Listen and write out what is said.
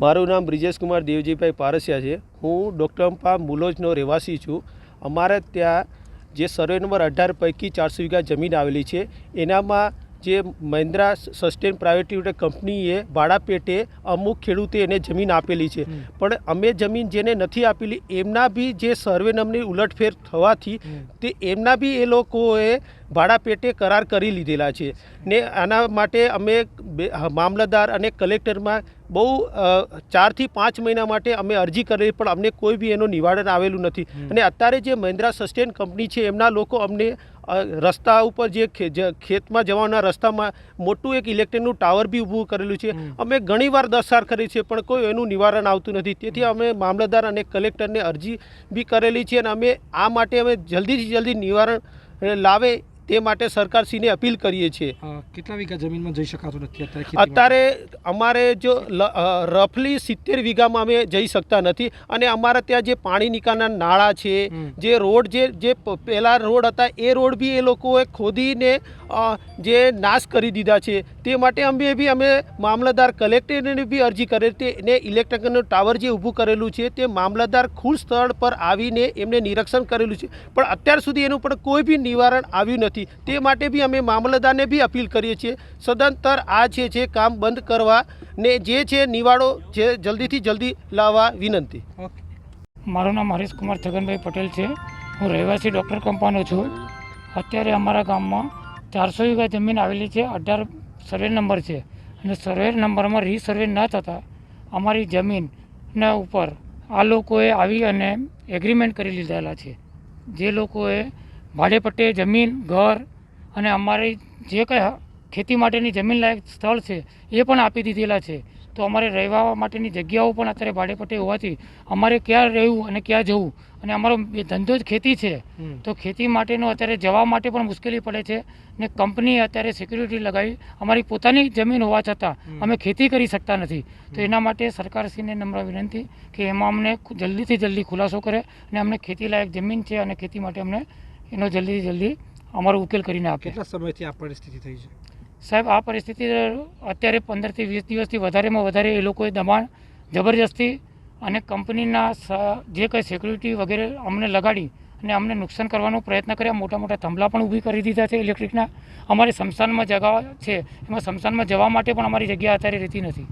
મારું નામ બ્રિજેશકુમાર દેવજીભાઈ પારસિયા છે. હું ડૉક્ટર અંપા મુલોજનો રહેવાસી છું. અમારે ત્યાં જે સર્વે નંબર અઢાર પૈકી ચારસો વીઘા જમીન આવેલી છે. એનામાં જે મહિન્દ્રા સસ્ટેન પ્રાઇવેટ લિમિટેડ કંપનીએ ભાડા પેટે અમુક ખેડૂતે એને જમીન આપેલી છે. પણ અમે જમીન જેને નથી આપેલી એમના બી જે સર્વે નંબરની ઉલટફેર થવાથી તે એમના બી એ લોકોએ ભાડા પેટે કરાર કરી લીધેલા છે. ને આના માટે અમે મામલતદાર અને કલેક્ટરમાં બહુ ચારથી પાંચ મહિના માટે અમે અરજી કરેલી પણ અમને કોઈ બી એનું નિવારણ આવેલું નથી. અને અત્યારે જે મહિન્દ્રા સસ્ટેન કંપની છે એમના લોકો અમને રસ્તા ઉપર જે ખેતમાં જવાના રસ્તામાં મોટું એક ઇલેક્ટ્રિકનું ટાવર બી ઊભું કરેલું છે. અમે ઘણીવાર દસાર કરી છે પણ કોઈ એનું નિવારણ આવતું નથી. તેથી અમે મામલતદાર અને કલેક્ટરને અરજી બી કરેલી છે અને અમે આ માટે અમે જલ્દીથી જલ્દી નિવારણ લાવે તે માટે સરકારશ્રીને અપીલ કરીએ છીએ. કેટલા વીઘા જમીનમાં જઈ શકાતું નથી અત્યારે અમારે જો રફલી સિત્તેર વીઘામાં અમે જઈ શકતા નથી અને અમારા ત્યાં જે પાણી નિકાલના નાળા છે જે રોડ જે જે પહેલા રોડ હતા એ રોડ બી એ લોકોએ ખોદીને જે નાશ કરી દીધા છે. તે માટે અમે બી અમે મામલતદાર કલેક્ટરને બી અરજી કરેલી હતી. ને ઇલેક્ટ્રિકનું ટાવર જે ઊભું કરેલું છે તે મામલતદાર ખુદ સ્થળ પર આવીને એમને નિરીક્ષણ કરેલું છે. પણ અત્યાર સુધી એનું પણ કોઈ બી નિવારણ આવ્યું નથી. તે માટે બી અમે મામલતદારને બી અપીલ કરીએ છીએ. સદંતર આ છે જે કામ બંધ કરવા ને જે છે નિવાડો જે જલ્દીથી જલ્દી લાવવા વિનંતી. મારું નામ હરીશ કુમાર છગનભાઈ પટેલ છે. હું રહેવાસી ડૉક્ટર કંપાનો છું. અત્યારે અમારા ગામમાં ચારસો વીઘા જમીન આવેલી છે. અઢાર સર્વે નંબર છે. અને સર્વે નંબરમાં રીસર્વે ન થતાં અમારી જમીનના ઉપર આ લોકોએ આવી અને એગ્રીમેન્ટ કરી લીધેલા છે. જે લોકોએ ભાડે પટ્ટે જમીન ઘર અને અમારી જે કંઈ ખેતી માટેની જમીનલાયક સ્થળ છે એ પણ આપી દીધેલા છે. તો અમારે રહેવા માટેની જગ્યાઓ પણ અત્યારે ભાડે પટ્ટે હોવાથી અમારે ક્યાં રહેવું અને ક્યાં જવું? અને અમારો ધંધો જ ખેતી છે. તો ખેતી માટેનો અત્યારે જવા માટે પણ મુશ્કેલી પડે છે ને કંપની અત્યારે સિક્યુરિટી લગાવી અમારી પોતાની જમીન હોવા છતાં અમે ખેતી કરી શકતા નથી. તો એના માટે સરકારશ્રીને નમ્ર વિનંતી કે એમાં અમને જલ્દીથી જલ્દી ખુલાસો કરે અને અમને ખેતીલાયક જમીન છે અને ખેતી માટે અમને એનો જલ્દીથી જલ્દી અમારો ઉકેલ કરીને આપે. કેટલા સમયથી આ પરિસ્થિતિ થઈ છે? સાહેબ આ પરિસ્થિતિ અત્યારે પંદરથી વીસ દિવસથી વધારેમાં વધારે એ લોકોએ દબાણ જબરજસ્તી અને કંપનીના જે કંઈ સિક્યુરિટી વગેરે અમને લગાડી અને અમને નુકસાન કરવાનો પ્રયત્ન કર્યા મોટા મોટા થંભલા પણ ઊભી કરી દીધા છે ઇલેક્ટ્રિકના અમારે શમશાનમાં જગા છે એમાં શમશાનમાં જવા માટે પણ અમારી જગ્યા અત્યારે રહેતી નથી.